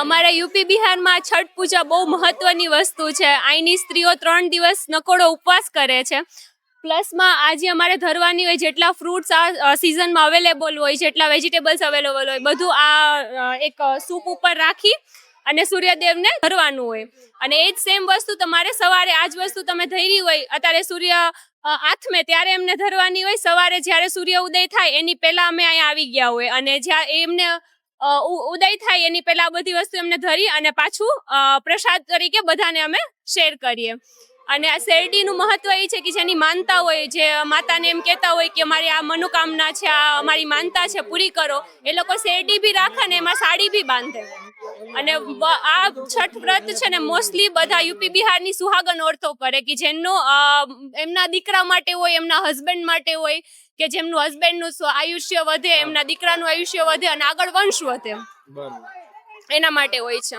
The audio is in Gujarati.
અમારા યુપી બિહારમાં છઠ પૂજા બહુ મહત્વની વસ્તુ છે. અહીંની સ્ત્રીઓ ત્રણ દિવસ નકોડો ઉપવાસ કરે છે. પ્લસમાં આજે અમારે ધરવાની હોય જેટલા ફ્રૂટ્સ આ સિઝનમાં અવેલેબલ હોય, જેટલા વેજીટેબલ્સ અવેલેબલ હોય, બધું આ એક સૂપ ઉપર રાખી અને સૂર્યદેવને ધરવાનું હોય. અને એ જ સેમ વસ્તુ તમારે સવારે, આ જ વસ્તુ તમે ધરી હોય, અત્યારે સૂર્ય આથમે ત્યારે એમને ધરવાની હોય, સવારે જ્યારે સૂર્ય ઉદય થાય, એની પહેલાં અમે અહીંયા આવી ગયા હોય. અને જ્યાં એમને ઉદય થાય એની પહેલા બધી વસ્તુ એમને ધરી અને પાછું પ્રસાદ તરીકે બધાને અમે શેર કરીએ. અને આ શેરડીનું મહત્વ એ છે કે જેની માનતા હોય જે માતાને એમ કહેતા હોય કે અમારી આ મનોકામના છે આ અમારી માનતા છે પૂરી કરો. એ લોકો શેરડી બી રાખે ને એમાં સાડી બી બાંધે. અને આ છઠ વ્રત છે ને મોસ્ટલી બધા યુપી બિહારની સુહાગન ઓરતો કરે કે જેમનો એમના દીકરા માટે હોય એમના હસબન્ડ માટે હોય કે જેમનું હસબન્ડનું આયુષ્ય વધે એમના દીકરાનું આયુષ્ય વધે અને આગળ વંશ વધે. એના માટે હોય છે.